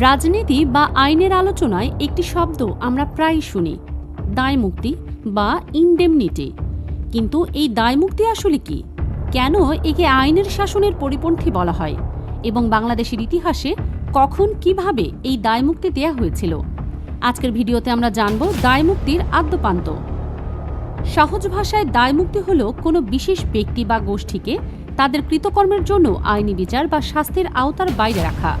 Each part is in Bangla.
রাজনীতি বা আইনের আলোচনায় একটি শব্দ আমরা প্রায়ই শুনি দায় মুক্তি বা ইনডেমনিটি। কিন্তু এই দায় মুক্তি আসলে কি? কেন একে আইনের শাসনের পরিপন্থী বলা হয়? এবং বাংলাদেশের ইতিহাসে কখন কীভাবে এই দায় মুক্তি দেয়া হয়েছিল? আজকের ভিডিওতে আমরা জানব দায় মুক্তির আদ্যপান্ত। সহজ ভাষায় দায়মুক্তি হল কোনো বিশেষ ব্যক্তি বা গোষ্ঠীকে তাদের কৃতকর্মের জন্য আইনি বিচার বা শাস্তির আওতার বাইরে রাখা।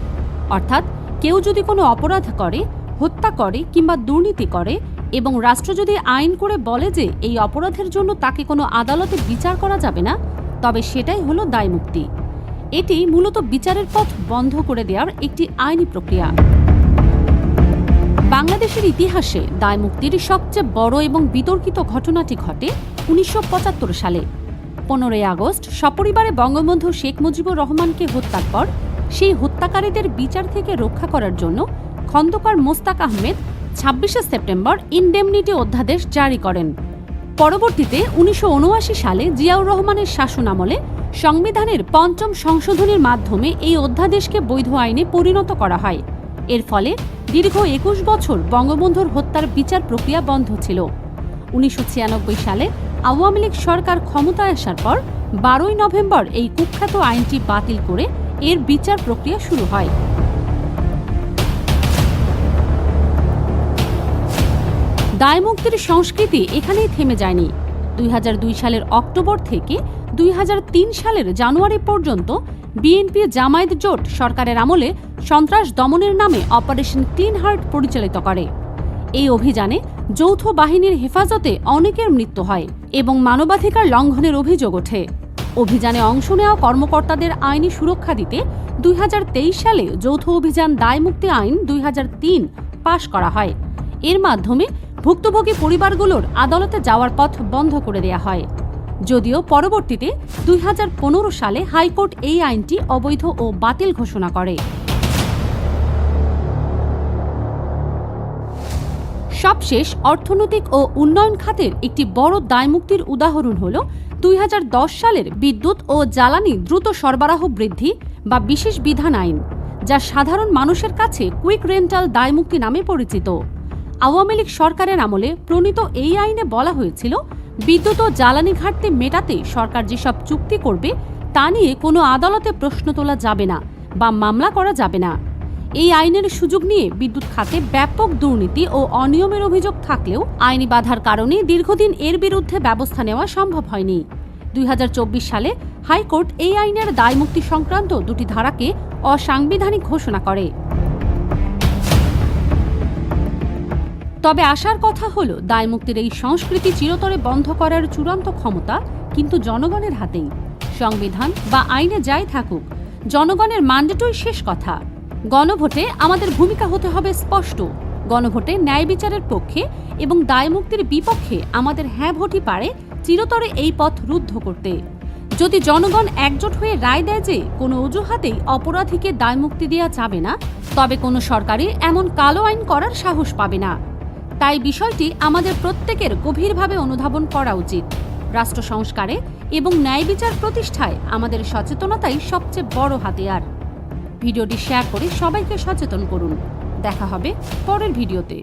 অর্থাৎ কেউ যদি কোনো অপরাধ করে, হত্যা করে কিংবা দুর্নীতি করে এবং রাষ্ট্র যদি আইন করে বলে যে এই অপরাধের জন্য তাকে কোনো আদালতে বিচার করা যাবে না, তবে সেটাই হলো দায়মুক্তি এটি মূলত বিচারের পথ বন্ধ করে দেওয়ার একটি আইনি প্রক্রিয়া। বাংলাদেশের ইতিহাসে দায়মুক্তির সবচেয়ে বড় এবং বিতর্কিত ঘটনাটি ঘটে উনিশশো পঁচাত্তর সালে। পনেরোই আগস্ট সপরিবারে বঙ্গবন্ধু শেখ মুজিবুর রহমানকে হত্যার পর সেই হত্যাকারীদের বিচার থেকে রক্ষা করার জন্য খন্দকার মোস্তাক আহমেদ ছাব্বিশে সেপ্টেম্বর ইনডেমনিটি অধ্যাদেশ জারি করেন। পরবর্তীতে উনিশশো উনআশি সালে জিয়াউর রহমানের শাসন আমলে সংবিধানের পঞ্চম সংশোধনীর মাধ্যমে এই অধ্যাদেশকে বৈধ আইনে পরিণত করা হয়। এর ফলে দীর্ঘ একুশ বছর বঙ্গবন্ধুর হত্যার বিচার প্রক্রিয়া বন্ধ ছিল। উনিশশো ছিয়ানব্বই সালে আওয়ামী লীগ সরকার ক্ষমতায় আসার পর বারোই নভেম্বর এই কুখ্যাত আইনটি বাতিল করে এর বিচার প্রক্রিয়া শুরু হয়। দায়মুক্তির সংস্কৃতি এখানেই থেমে যায়নি। দুই হাজার দুই সালের অক্টোবর থেকে দুই হাজার তিন সালের জানুয়ারি পর্যন্ত বিএনপি জামায়াত জোট সরকারের আমলে সন্ত্রাস দমনের নামে অপারেশন ক্লিন হার্ট পরিচালিত করে। এই অভিযানে যৌথ বাহিনীর হেফাজতে অনেকের মৃত্যু হয় এবং মানবাধিকার লঙ্ঘনের অভিযোগ ওঠে। অভিযানে অংশ নেওয়া কর্মকর্তাদের আইনি সুরক্ষা দিতে দুই হাজার তেইশ সালে যৌথ অভিযান দায়মুক্তি আইন দুই হাজার তিন পাশ করা হয়। এর মাধ্যমে ভুক্তভোগী পরিবারগুলোর আদালতে যাওয়ার পথ বন্ধ করে দেয়া হয়। যদিও পরবর্তীতে দুই হাজার পনেরো সালে হাইকোর্ট এই আইনটি অবৈধ ও বাতিল ঘোষণা করে। সবশেষ অর্থনৈতিক ও উন্নয়ন খাতের একটি বড় দায়মুক্তির উদাহরণ হল দুই হাজার দশ সালের বিদ্যুৎ ও জ্বালানি দ্রুত সরবরাহ বৃদ্ধি বা বিশেষ বিধান আইন, যা সাধারণ মানুষের কাছে কুইক রেন্টাল দায়মুক্তি নামে পরিচিত। আওয়ামী লীগ সরকারের আমলে প্রণীত এই আইনে বলা হয়েছিল, বিদ্যুৎ ও জ্বালানি ঘাটতি মেটাতে সরকার যেসব চুক্তি করবে, তা নিয়ে কোনো আদালতে প্রশ্ন তোলা যাবে না বা মামলা করা যাবে না। এই আইনের সুযোগ নিয়ে বিদ্যুৎ খাতে ব্যাপক দুর্নীতি ও অনিয়মের অভিযোগ থাকলেও আইনি বাধার কারণে দীর্ঘদিন এর বিরুদ্ধে ব্যবস্থা নেওয়া সম্ভব হয়নি। দুই হাজার চব্বিশ সালে হাইকোর্ট এই আইনের দায়মুক্তি সংক্রান্ত দুটি ধারাকে অসাংবিধানিক ঘোষণা করে। তবে আসার কথা হল, দায়মুক্তির এই সংস্কৃতি চিরতরে বন্ধ করার চূড়ান্ত ক্ষমতা কিন্তু জনগণের হাতেই। সংবিধান বা আইনে যাই থাকুক, জনগণের ম্যান্ডেটই শেষ কথা। গণভোটে আমাদের ভূমিকা হতে হবে স্পষ্ট। গণভোটে ন্যায় বিচারের পক্ষে এবং দায়মুক্তির বিপক্ষে আমাদের হ্যাঁ ভোটই পারে চিরতরে এই পথ রুদ্ধ করতে। যদি জনগণ একজোট হয়ে রায় দেয় যে কোনো অজুহাতেই অপরাধীকে দায়মুক্তি দেওয়া যাবে না, তবে কোনো সরকারই এমন কালো আইন করার সাহস পাবে না। তাই বিষয়টি আমাদের প্রত্যেকের গভীরভাবে অনুধাবন করা উচিত। রাষ্ট্র সংস্কারে এবং ন্যায় বিচার প্রতিষ্ঠায় আমাদের সচেতনতাই সবচেয়ে বড় হাতিয়ার। ভিডিওটি শেয়ার করে সবাইকে সচেতন করুন। দেখা হবে পরের ভিডিওতে।